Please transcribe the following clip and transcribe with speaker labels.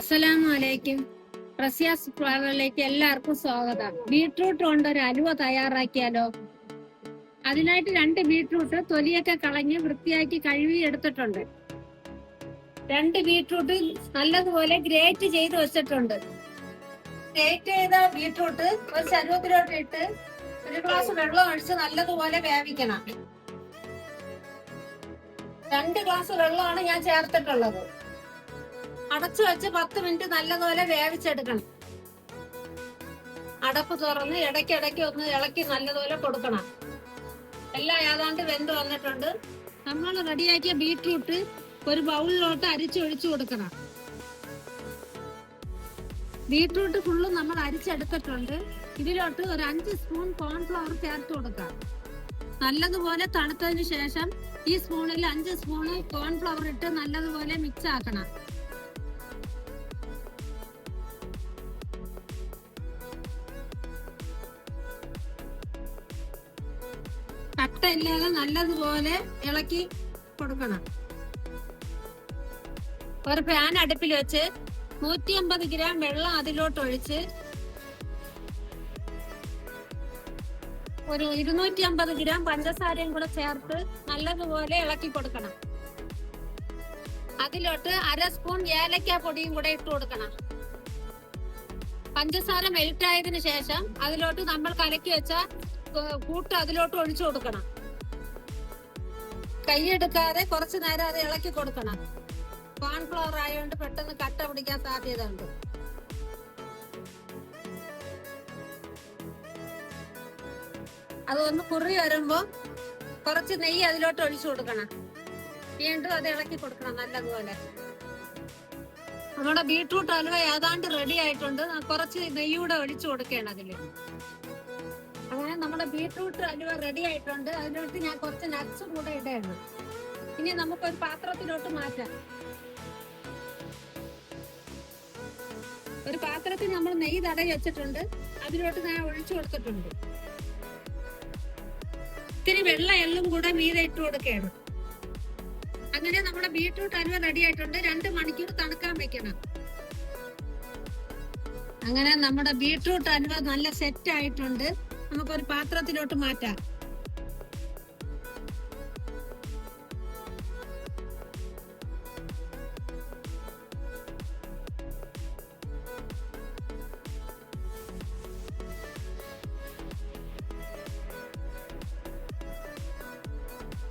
Speaker 1: അസ്സലാമു അലൈക്കും റസിയാസ് ഫ്ലവറിലേക്ക് എല്ലാവർക്കും സ്വാഗതം. ബീട്രൂട്ട് കൊണ്ട് ഒരു അലുവ തയ്യാറാക്കിയാലോ? അതിനായിട്ട് രണ്ട് ബീട്രൂട്ട് തൊലിയൊക്കെ കളഞ്ഞ് വൃത്തിയാക്കി കഴുകി എടുത്തിട്ടുണ്ട്. രണ്ട് ബീട്രൂട്ട് നല്ലതുപോലെ ഗ്രേറ്റ് ചെയ്ത് വെച്ചിട്ടുണ്ട്. ഗ്രേറ്റ് ചെയ്ത ബീട്രൂട്ട് ഒരു ചരുവത്തിലോട്ട് ഇട്ട് ഒരു ഗ്ലാസ് വെള്ളം ഒഴിച്ച് നല്ലതുപോലെ വേവിക്കണം. രണ്ട് ഗ്ലാസ് വെള്ളമാണ് ഞാൻ ചേർത്തിട്ടുള്ളത്. അടച്ചു വെച്ച് പത്ത് മിനിറ്റ് നല്ലതുപോലെ വേവിച്ചെടുക്കണം. അടപ്പ് തുറന്ന് ഇടയ്ക്കിടയ്ക്ക് ഒന്ന് ഇളക്കി നല്ലതുപോലെ കൊടുക്കണം. എല്ലാം ഏതാണ്ട് വെന്ത് വന്നിട്ടുണ്ട്. നമ്മൾ റെഡിയാക്കിയ ബീട്രൂട്ട് ഒരു ബൗളിലോട്ട് അരിച്ചൊഴിച്ചു കൊടുക്കണം. ബീട്രൂട്ട് ഫുള്ള് നമ്മൾ അരിച്ചെടുത്തിട്ടുണ്ട്. ഇതിലോട്ട് ഒരു അഞ്ച് സ്പൂൺ കോൺഫ്ലവർ ചേർത്ത് കൊടുക്കാം. നല്ലതുപോലെ തണുത്തതിന് ശേഷം ഈ സ്പൂണിൽ അഞ്ച് സ്പൂണ് കോൺഫ്ലവർ ഇട്ട് നല്ലതുപോലെ മിക്സ് ആക്കണം. കട്ടയില്ലാതെ നല്ലതുപോലെ ഇളക്കി കൊടുക്കണം. ഒരു പാൻ അടുപ്പിൽ വെച്ച് നൂറ്റി അമ്പത് ഗ്രാം വെള്ളം അതിലോട്ട് ഒഴിച്ച് ഒരു ഇരുന്നൂറ്റി അമ്പത് ഗ്രാം പഞ്ചസാരയും കൂടെ ചേർത്ത് നല്ലതുപോലെ ഇളക്കി കൊടുക്കണം. അതിലോട്ട് അര സ്പൂൺ ഏലക്ക പൊടിയും കൂടെ ഇട്ട് കൊടുക്കണം. പഞ്ചസാര മെൽറ്റ് ആയതിനു ശേഷം അതിലോട്ട് നമ്മൾ കലക്കി വെച്ച കൂട്ട് അതിലോട്ട് ഒഴിച്ചു കൊടുക്കണം. കൈയെടുക്കാതെ കുറച്ച് നേരം അത് ഇളക്കി കൊടുക്കണം. കോൺഫ്ലവർ ആയതുകൊണ്ട് പെട്ടെന്ന് കട്ട പിടിക്കാൻ സാധ്യത ഉണ്ട് അതൊന്ന് കുറി വരുമ്പോ കുറച്ച് നെയ്യ് അതിലോട്ട് ഒഴിച്ചു കൊടുക്കണം. വീണ്ടും അത് ഇളക്കി കൊടുക്കണം നല്ലതുപോലെ. നമ്മുടെ ബീട്രൂട്ട് അലുവ ഏതാണ്ട് റെഡി ആയിട്ടുണ്ട്. കുറച്ച് നെയ്യൂടെ ഒഴിച്ചു കൊടുക്കണം അതിൽ അങ്ങനെ നമ്മുടെ ബീട്രൂട്ട് അലുവ റെഡി ആയിട്ടുണ്ട്. അതിനോട് ഞാൻ കുറച്ച് നട്ട്സ് കൂടെ ഇടയാണ്. ഇനി നമുക്കൊരു പാത്രത്തിലോട്ട് മാറ്റാം. ഒരു പാത്രത്തിൽ നമ്മൾ നെയ്യ് തടയി വെച്ചിട്ടുണ്ട്. അതിലോട്ട് ഞാൻ ഒഴിച്ചു കൊടുത്തിട്ടുണ്ട്. ഇത്തിരി വെള്ള എള്ളും കൂടെ മീതെ ഇട്ട് കൊടുക്കുകയാണ്. അങ്ങനെ നമ്മുടെ ബീട്രൂട്ട് അലുവ റെഡി ആയിട്ടുണ്ട്. രണ്ട് മണിക്കൂർ തണുക്കാൻ വെക്കണം. അങ്ങനെ നമ്മുടെ ബീട്രൂട്ട് അലുവ നല്ല സെറ്റ് ആയിട്ടുണ്ട്. നമുക്കൊരു പാത്രത്തിലോട്ട് മാറ്റാം.